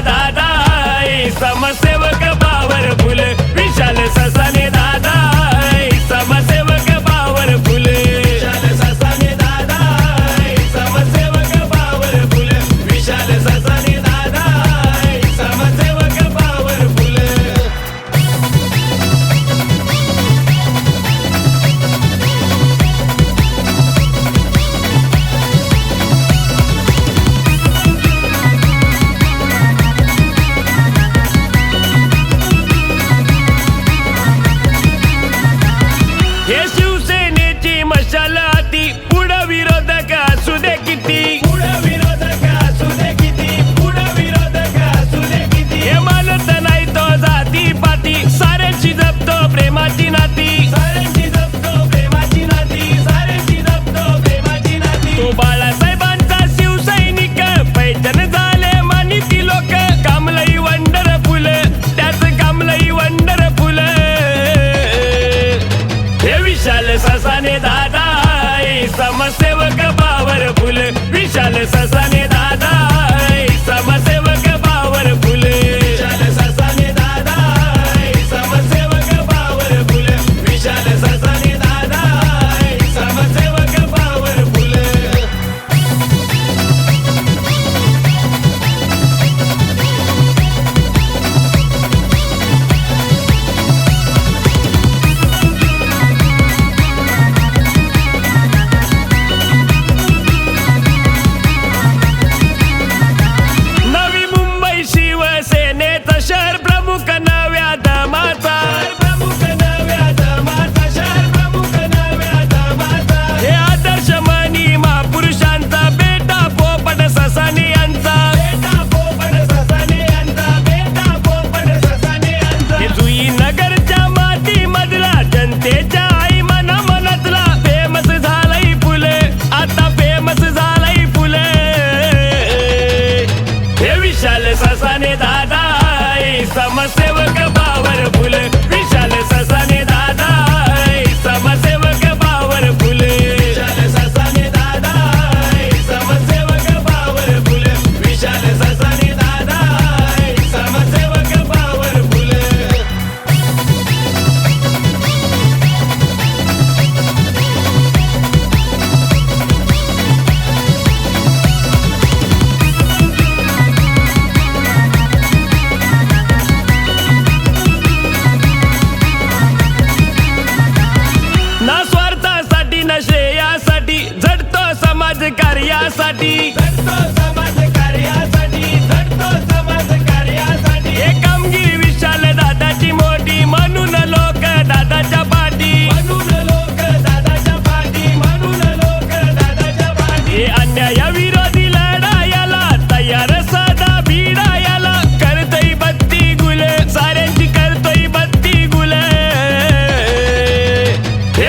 दादा समस्या ससाने दादा समसेवक बावर फुल विशाल ससाने सेवक बावर फुल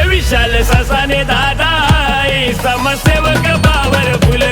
विशाल ससाने दादा समसेवक बावर फुल.